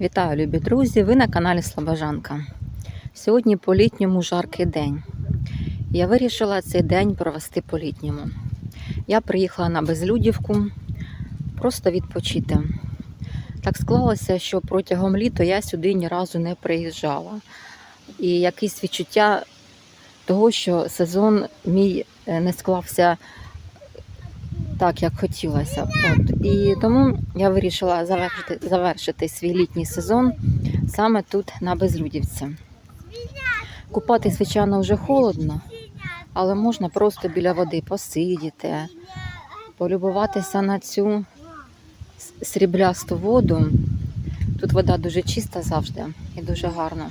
Вітаю, любі друзі! Ви на каналі Слобожанка. Сьогодні по-літньому жаркий день. Я вирішила цей день провести по-літньому. Я приїхала на Безлюдівку просто відпочити. Так склалося, що протягом літа я сюди ні разу не приїжджала. І якесь відчуття того, що сезон мій е, не склався так, як хотілося. От. І тому я вирішила завершити, завершити свій літній сезон саме тут, на Безлюдівці. Купати, звичайно, вже холодно, але можна просто біля води посидіти, полюбуватися на цю сріблясту воду. Тут вода дуже чиста завжди і дуже гарна.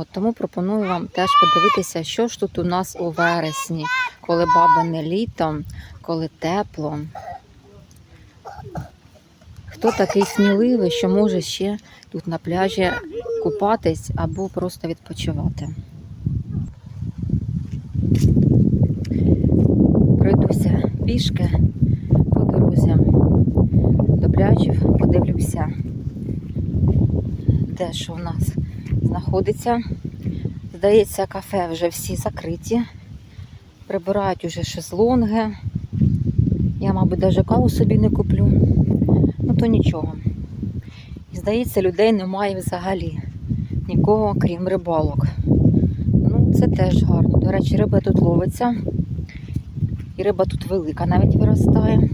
От тому пропоную вам теж подивитися, що ж тут у нас у вересні, коли бабине літо, коли тепло. Хто такий сміливий, що може ще тут на пляжі купатись або просто відпочивати? Пройдуся пішки по дорозі до пляжів, подивлюся, де що у нас знаходиться. Здається, кафе вже всі закриті. Прибирають уже шезлонги. Я, мабуть, навіть каву собі не куплю. Ну то нічого. І здається, людей немає взагалі. Нікого, крім рибалок. Ну, це теж гарно. До речі, риба тут ловиться. І риба тут велика навіть виростає.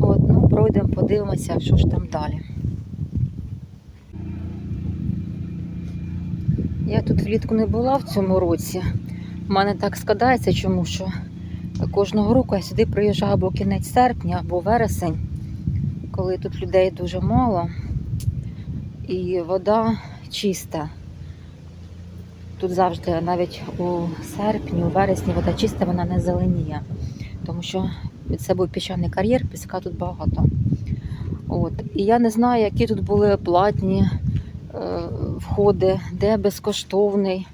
От, ну, пройдемо, подивимося, що ж там далі. Я тут влітку не була в цьому році. У мене так складається, чому що кожного року я сюди приїжджаю або кінець серпня, або вересень, коли тут людей дуже мало і вода чиста. Тут завжди, навіть у серпні, у вересні вода чиста, вона не зеленіє, тому що це був піщаний кар'єр, піска тут багато. От. І я не знаю, які тут були платні е, входи, де безкоштовний.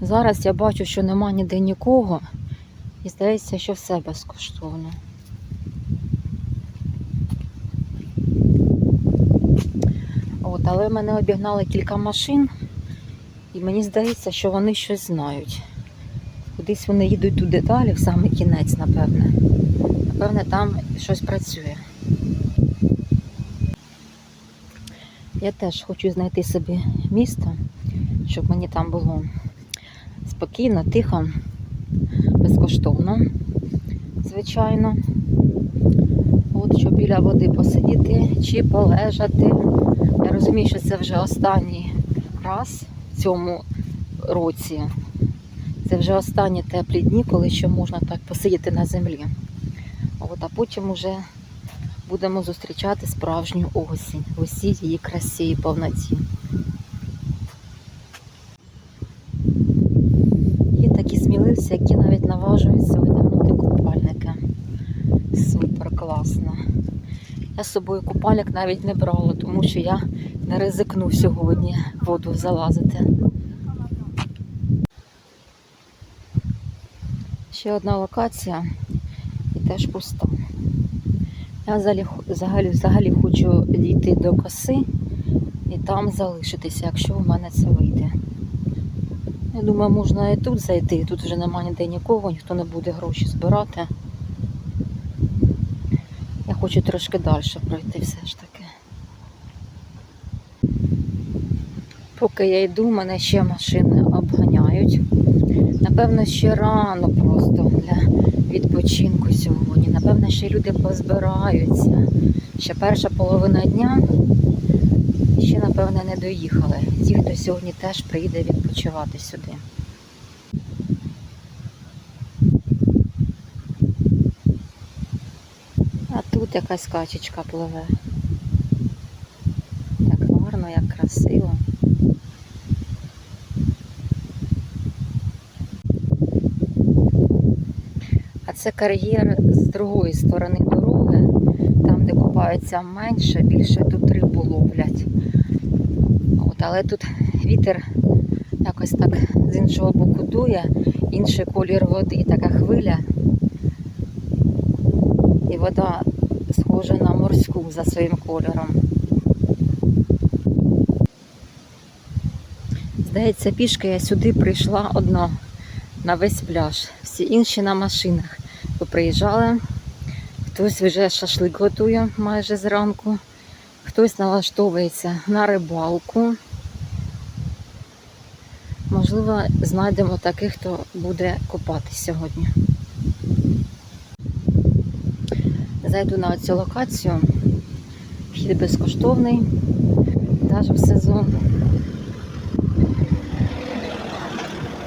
Зараз я бачу, що нема ніде нікого, і здається, що все безкоштовно. От, але мене обігнали кілька машин, і мені здається, що вони щось знають. Кудись вони їдуть туди далі, в самий кінець, напевне. Напевне, там щось працює. Я теж хочу знайти собі місто, щоб мені там було спокійно, тихо, безкоштовно, звичайно. От, щоб біля води посидіти чи полежати. Я розумію, що це вже останній раз в цьому році. Це вже останні теплі дні, коли ще можна так посидіти на землі. От, а потім вже будемо зустрічати справжню осінь в усій її красі і повноті. Є такі сміливці, які навіть наважуються одягнути купальники. Супер класно. Я з собою купальник навіть не брала, тому що я не ризикну сьогодні воду залазити. Ще одна локація і теж пуста. Я взагалі, взагалі, взагалі хочу дійти до коси і там залишитися, якщо в мене це вийде. Я думаю, можна і тут зайти, тут вже немає ніде нікого, ніхто не буде гроші збирати. Я хочу трошки далі пройти все ж таки. Поки я йду, мене ще машини обганяють. Напевно, ще рано просто відпочинку сьогодні. Напевно, ще люди позбираються. Ще перша половина дня ще, напевно, не доїхали. Ті, хто сьогодні теж приїде відпочивати сюди. А тут якась качечка пливе. Як гарно, як красиво. Це кар'єр з другої сторони дороги, там, де купаються менше, більше тут рибу ловлять. От, але тут вітер якось так з іншого боку дує, інший колір води, така хвиля. І вода схожа на морську за своїм кольором. Здається, пішки я сюди прийшла одна на весь пляж. Всі інші на машинах. Поприїжджали. Хтось вже шашлик готує майже зранку, хтось налаштовується на рибалку. Можливо, знайдемо таких, хто буде купатись сьогодні. Зайду на цю локацію. Вхід безкоштовний, навіть в сезон.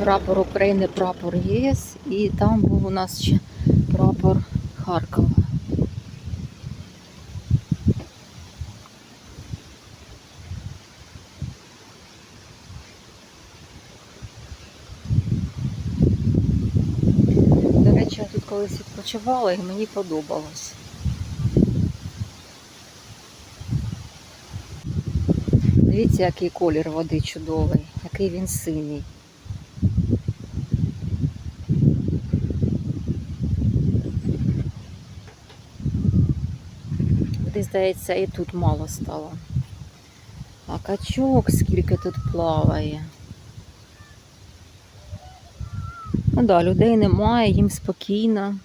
Прапор України, прапор ЄС і там був у нас ще прапор Харкова. До речі, я тут колись відпочивала і мені подобалось. Дивіться, який колір води чудовий, який він синій. Води, здається, і тут мало стало. А качок скільки тут плаває. Ну да, людей немає, їм спокійно.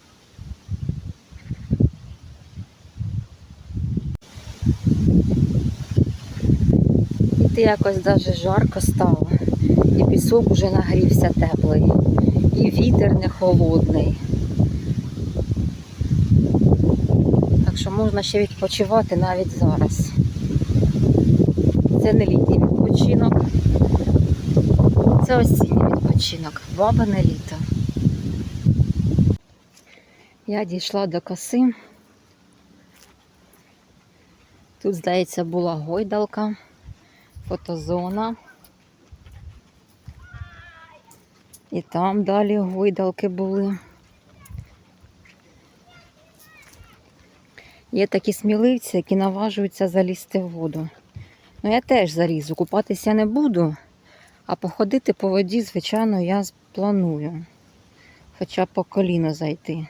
Іти якось даже жарко стало. І пісок уже нагрівся теплий. І вітер не холодний. Так що можна ще відпочивати навіть зараз. Це не літній відпочинок. Це осінній відпочинок. Бабине літо. Я дійшла до коси. Тут, здається, була гойдалка, фотозона. І там далі гойдалки були. Є такі сміливці, які наважуються залізти в воду. Ну, я теж залізу, купатися не буду, а походити по воді, звичайно, я планую. Хоча по коліно зайти.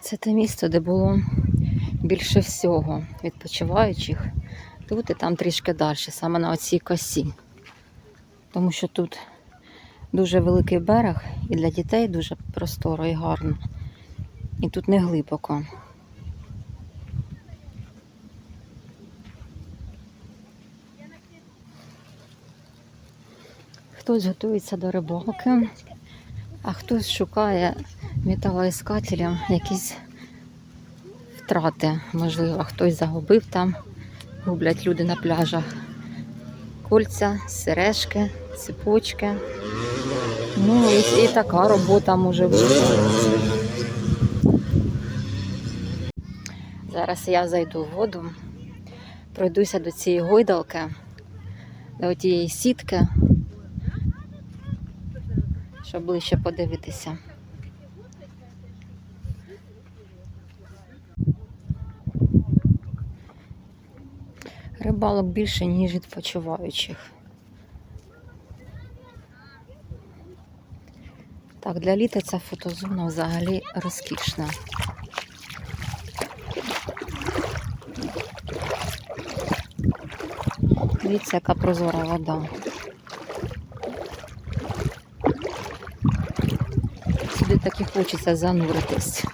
Це те місце, де було більше всього відпочиваючих. Тут і там трішки далі, саме на оцій косі. Тому що тут дуже великий берег і для дітей дуже просторо і гарно. І тут не глибоко. Хтось готується до рибалки, а хтось шукає металоіскателям якісь втрати. Можливо, хтось загубив там, гублять люди на пляжах. Кольця, сережки, цепочки. Ну, і, така робота може бути. Зараз я зайду в воду, пройдуся до цієї гойдалки, до тієї сітки, щоб ближче подивитися. Рибалок більше, ніж відпочиваючих. Так, для літа ця фотозона взагалі розкішна. Дивіться, яка прозора вода. Сюди так і хочеться зануритись.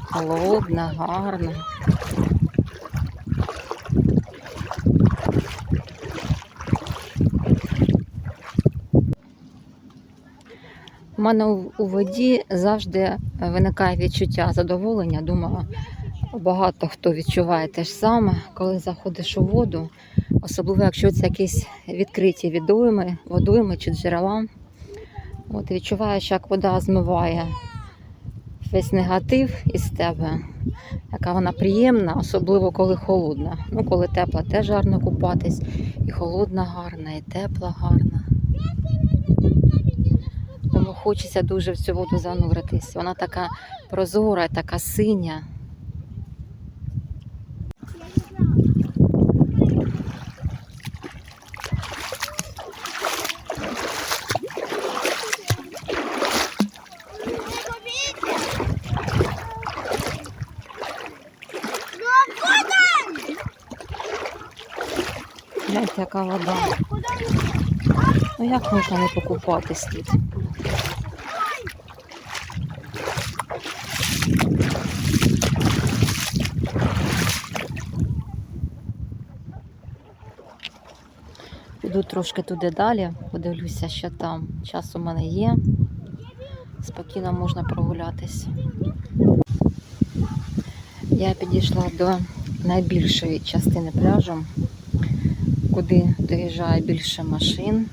Холодна, гарна. У мене у воді завжди виникає відчуття задоволення. Думаю, багато хто відчуває те ж саме, коли заходиш у воду, особливо якщо це якісь відкриті відойми, водойми чи джерела. От відчуваєш, як вода змиває весь негатив із тебе, яка вона приємна, особливо коли холодна. Ну, коли тепла, теж гарно купатись. І холодна гарна, і тепла гарна хочеться дуже в цю воду зануритись. Вона така прозора, така синя. Яка вода. Ну як можна не покупатись тут? Трошки туди далі, подивлюся, що там. Час у мене є. Спокійно можна прогулятись. Я підійшла до найбільшої частини пляжу, куди доїжджає більше машин.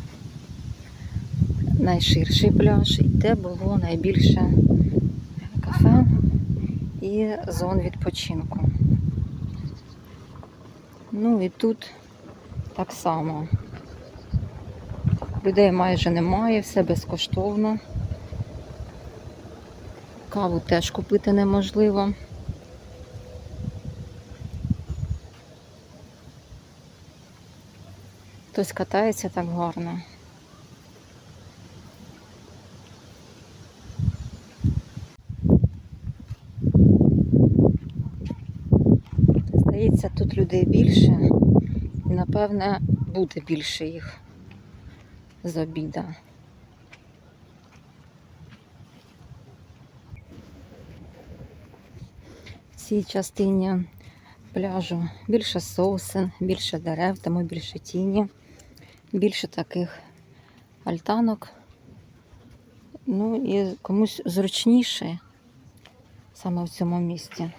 Найширший пляж, і де було найбільше кафе і зон відпочинку. Ну і тут так само. Людей майже немає, все безкоштовно. Каву теж купити неможливо. Хтось катається так гарно. Здається, тут людей більше і, напевне, буде більше їх з обіда. В цій частині пляжу більше сосен, більше дерев, тому більше тіні, більше таких альтанок. Ну і комусь зручніше саме в цьому місці.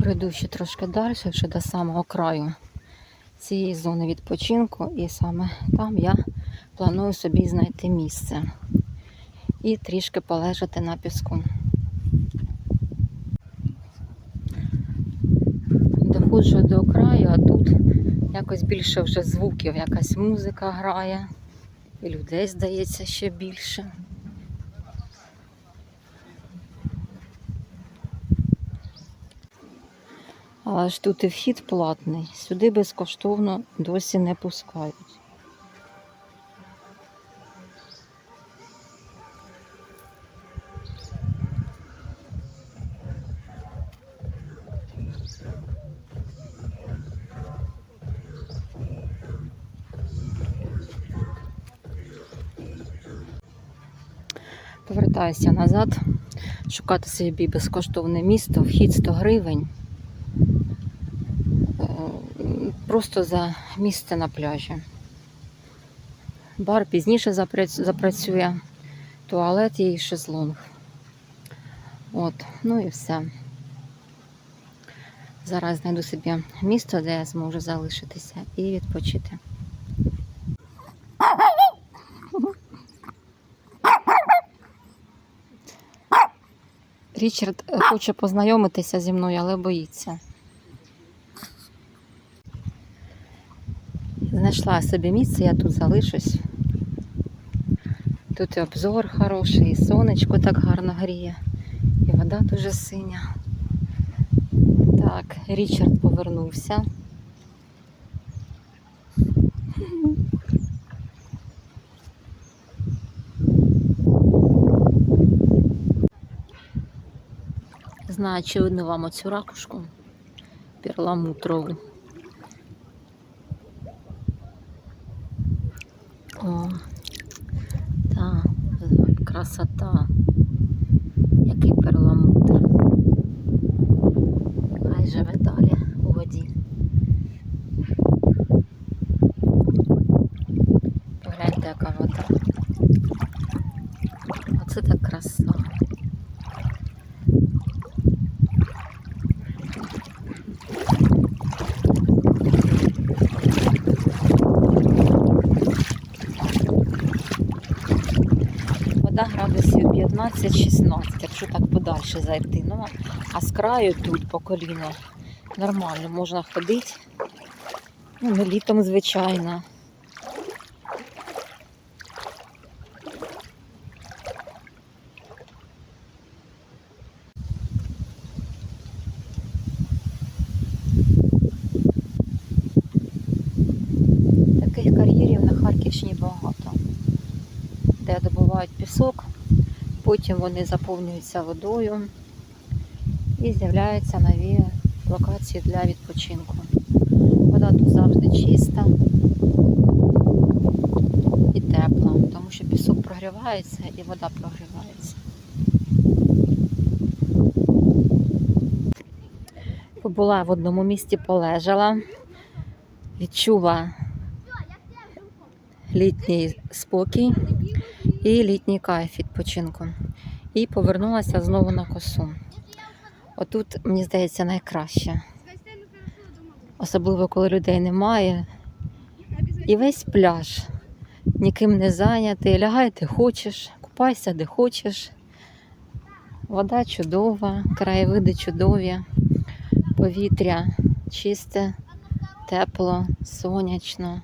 Пройду ще трошки далі, вже до самого краю цієї зони відпочинку, і саме там я планую собі знайти місце і трішки полежати на піску. Доходжу до краю, а тут якось більше вже звуків, якась музика грає, і людей здається ще більше. Але ж тут і вхід платний. Сюди безкоштовно досі не пускають. Повертаюся назад, шукати собі безкоштовне місто, вхід 100 гривень. Просто за місце на пляжі. Бар пізніше запрацює, туалет і шезлонг. От, ну і все. Зараз знайду собі місто, де я зможу залишитися і відпочити. Річард е, хоче познайомитися зі мною, але боїться. Знайшла собі місце, я тут залишусь. Тут і обзор хороший, і сонечко так гарно гріє, і вода дуже синя. Так, Річард повернувся. Знаю, чи видно вам оцю ракушку перламутрову. Та красота. Який перламутр. Хай живе далі у воді. Погляньте, яка вода. Оце так краса. Вода градусів 15-16, якщо так зайти. Ну, а з краю тут по коліно нормально можна ходити. Ну, літом, звичайно. Таких кар'єрів на Харківщині багато. пісок, потім вони заповнюються водою і з'являються нові локації для відпочинку. Вода тут завжди чиста і тепла, тому що пісок прогрівається і вода прогрівається. Побула в одному місці, полежала, відчула літній спокій і літній кайф відпочинку. І повернулася знову на косу. Отут, мені здається, найкраще. Особливо, коли людей немає. І весь пляж ніким не зайнятий. Лягай де хочеш, купайся де хочеш. Вода чудова, краєвиди чудові, повітря чисте, тепло, сонячно.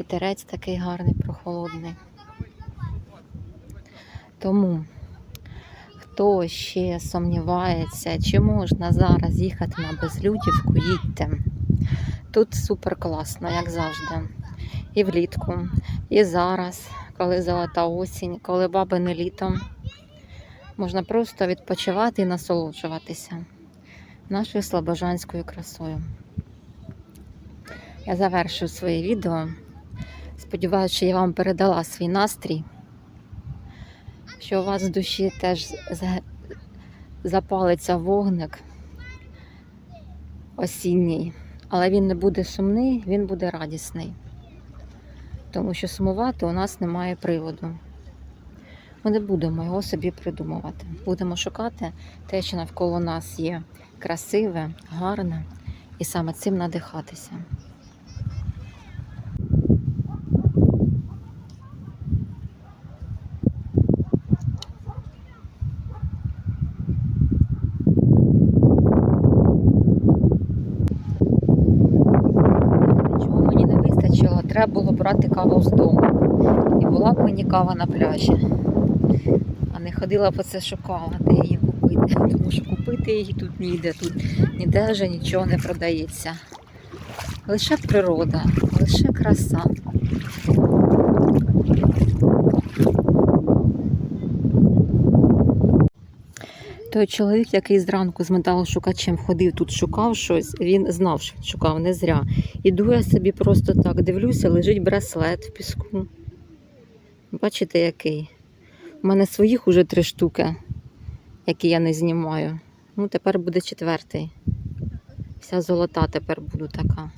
Вітерець такий гарний, прохолодний. Тому, хто ще сумнівається, чи можна зараз їхати на безлюдівку, їдьте. Тут супер класно, як завжди. І влітку, і зараз, коли золота осінь, коли бабине літо. Можна просто відпочивати і насолоджуватися нашою слобожанською красою. Я завершую своє відео. Сподіваюся, що я вам передала свій настрій, що у вас в душі теж запалиться вогник осінній, але він не буде сумний, він буде радісний. Тому що сумувати у нас немає приводу. Ми не будемо його собі придумувати. Будемо шукати те, що навколо нас є красиве, гарне, і саме цим надихатися. Чого мені не вистачило, треба було брати каву з дому. І була б мені кава на пляжі. А не ходила по це шукала, де її купити. Тому що купити її тут ніде, тут ніде вже нічого не продається. Лише природа, лише краса. Той чоловік, який зранку з металошукачем ходив тут, шукав щось, він знав, що шукав не зря. Іду я собі просто так дивлюся, лежить браслет в піску. Бачите, який? У мене своїх уже три штуки, які я не знімаю. Ну, тепер буде четвертий. Вся золота тепер буду така.